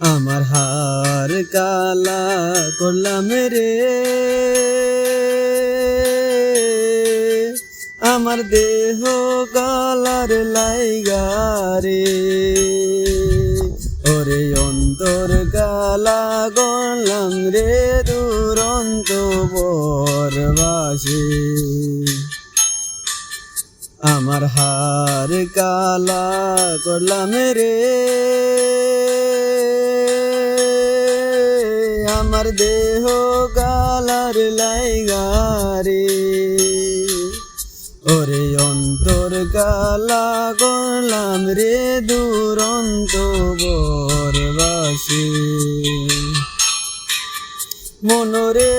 আমার হার কালা করলাম রে। আমার দেহ কালার লাইগারে ওরে অন্তর কালা গলাম রে দুরন্ত বরবাসী। আমার হার কালা করলাম রে। আমার দেহ কালার লাইগারে ওরে অন্তর কালা করলাম রে দুরন্ত বরবাসী। মনরে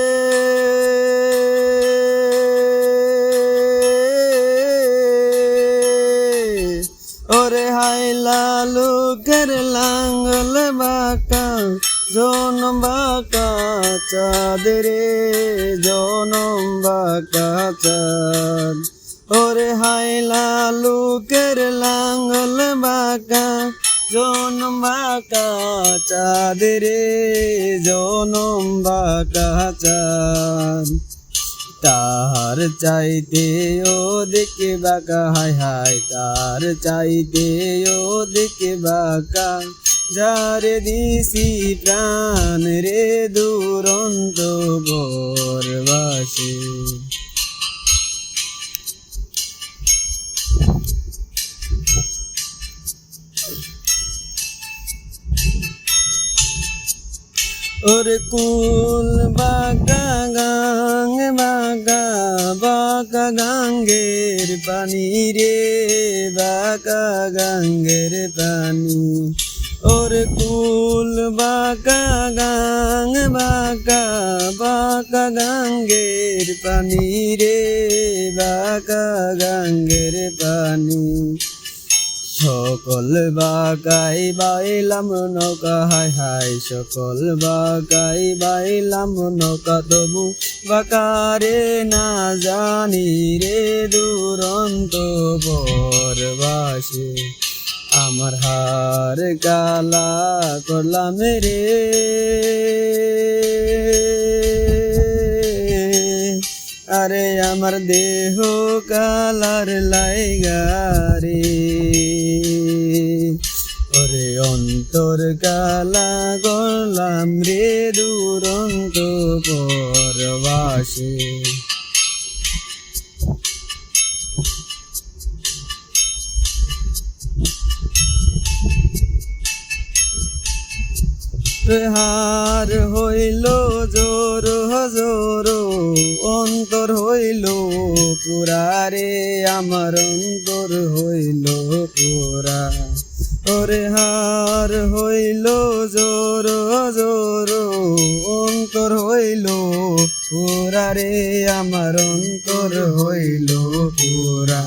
ওরে হাইলা লোকের লাঙ্গল বাঁকা জনম বাঁকা চাঁদ রে, জনম বাঁকা চাঁদ ওরে হাইলা লোকের লাঙ্গল বাঁকা, জনম বাঁকা চাঁদ রে, জনম বাঁকা চাঁদ তার চাইতে ও দেখে বাঁকা, হায় হায় তার চাইতে ও দেখে বাঁকা। যারে দিছি প্রাণ রে দুরন্ত বরবাসে। ওরে কুল বাঁকা গাং বাঁকা বাঁকা গাঙ্গের পানি রে বাঁকা গাঙ্গের পানি। ওরে কুল বাঁকা গাং বাঁকা বাঁকা গাঙ্গের পানি রে বাঁকা গাঙ্গের পানি সকল বাগাই বাইলাম নৌকা হায় হাই, সকল বাগাই বাইলাম নৌকা। তবু বাকারে না জানি রে দুরন্ত বরবাসে। আমার হার গালা করলাম রে। আরে আমার দেহ কালার লাইগারে ওরে অন্তর কালা গলাম রে, দুরন্ত পরবাসে। হার হইল জোর জোর অন্তর হইল পুরারে আমার অন্তর হইল পুরা। ওরে হার হইল জোর জোর অন্তর হইল পুরারে আমার অন্তর হইল পুরা।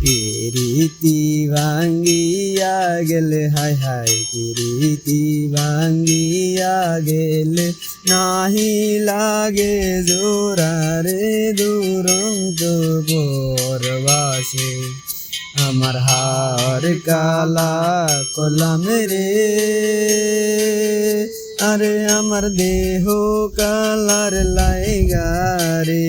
কিরীতি ভাঙ্গিয়া গেলে হায় হায় কিরীতি ভাঙ্গিয়া গেলে নাহি লাগে জোরারে দুরন্ত পরবাসে আমার হার কালা কলাম রে আরে আমার দেহ কালার লাইগারে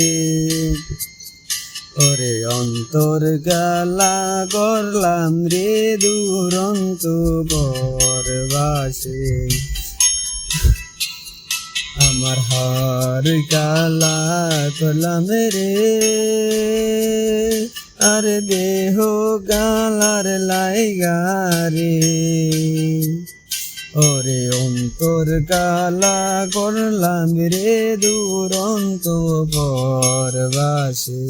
ওরে অন্তর গালা করলাম রে দুরন্ত বরবাসে। আমার হার কালা করলাম রে। আর দেহ গালার লাইগারে ওরে অন্তর কালা করলাম রে দুরন্ত বরবাসে